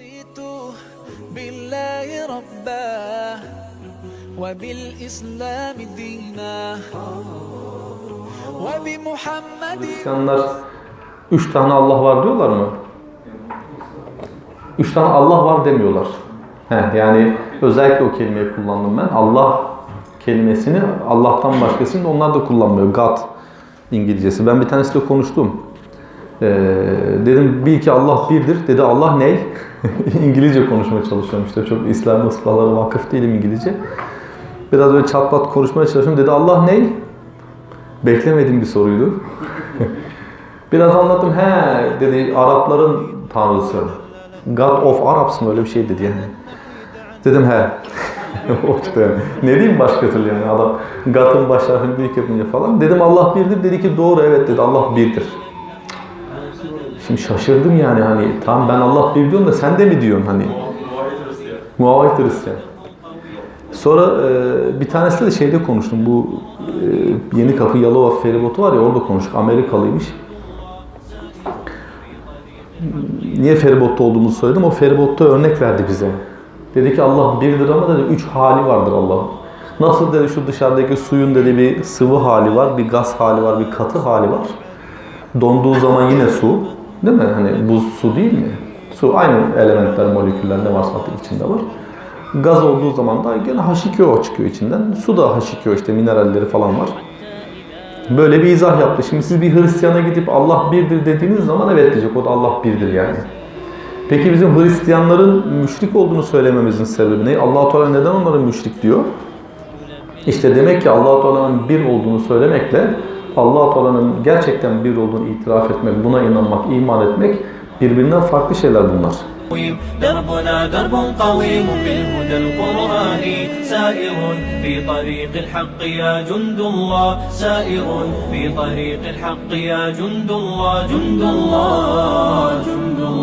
رضيت بالله ربا وبالإسلام دينا وبمحمد Hristiyanlar üç tane Allah var diyorlar mı? Üç tane Allah var demiyorlar. He, yani özellikle o kelimeyi kullandım ben. Allah kelimesini Allah'tan başkasını da onlar da kullanmıyor. God İngilizcesi. Ben bir tanesiyle konuştum. Ee, dedim bil ki Allah birdir. Dedi Allah ney? İngilizce konuşmaya çalışıyorum işte. Çok İslam ıslahlara vakıf değilim İngilizce. Biraz öyle çat pat konuşmaya çalışıyorum. Dedi Allah ney? Beklemediğim bir soruydu. Biraz anlattım. He dedi Arapların tanrısı. God of Arabs mı öyle bir şey dedi yani. Dedim he. o işte yani. Ne diyeyim başka türlü yani adam God'ın baş harfini büyük yapınca falan. Dedim Allah birdir. Dedi ki doğru evet dedi Allah birdir. Şimdi şaşırdım yani hani tamam ben Allah bir diyorum da sen de mi diyorsun hani? Muavit Hristiyan. Sonra e, bir tanesiyle de şeyde konuştum. Bu e, Yeni Kapı Yalova feribotu var ya orada konuştuk. Amerikalıymış. Niye feribotta olduğumuzu söyledim. O feribotta örnek verdi bize. Dedi ki Allah birdir ama dedi üç hali vardır Allah'ın. Nasıl dedi şu dışarıdaki suyun dedi bir sıvı hali var, bir gaz hali var, bir katı hali var. Donduğu zaman yine su. Değil mi? Hani buz su değil mi? Su aynı elementler, moleküller ne varsa içinde var. Gaz olduğu zaman da gene H2O çıkıyor içinden. Su da H2O işte mineralleri falan var. Böyle bir izah yaptı. Şimdi siz bir Hristiyana gidip Allah birdir dediğiniz zaman evet diyecek. O da Allah birdir yani. Peki bizim Hristiyanların müşrik olduğunu söylememizin sebebi ne? Allah-u Teala neden onlara müşrik diyor? İşte demek ki Allah-u Teala'nın bir olduğunu söylemekle Allah-u Teala'nın gerçekten bir olduğunu itiraf etmek, buna inanmak, iman etmek birbirinden farklı şeyler bunlar. قويم دربنا درب قويم بالهدى القرآني سائر في طريق الحق يا جند الله سائر في طريق الحق يا جند الله جند الله جند الله جند الله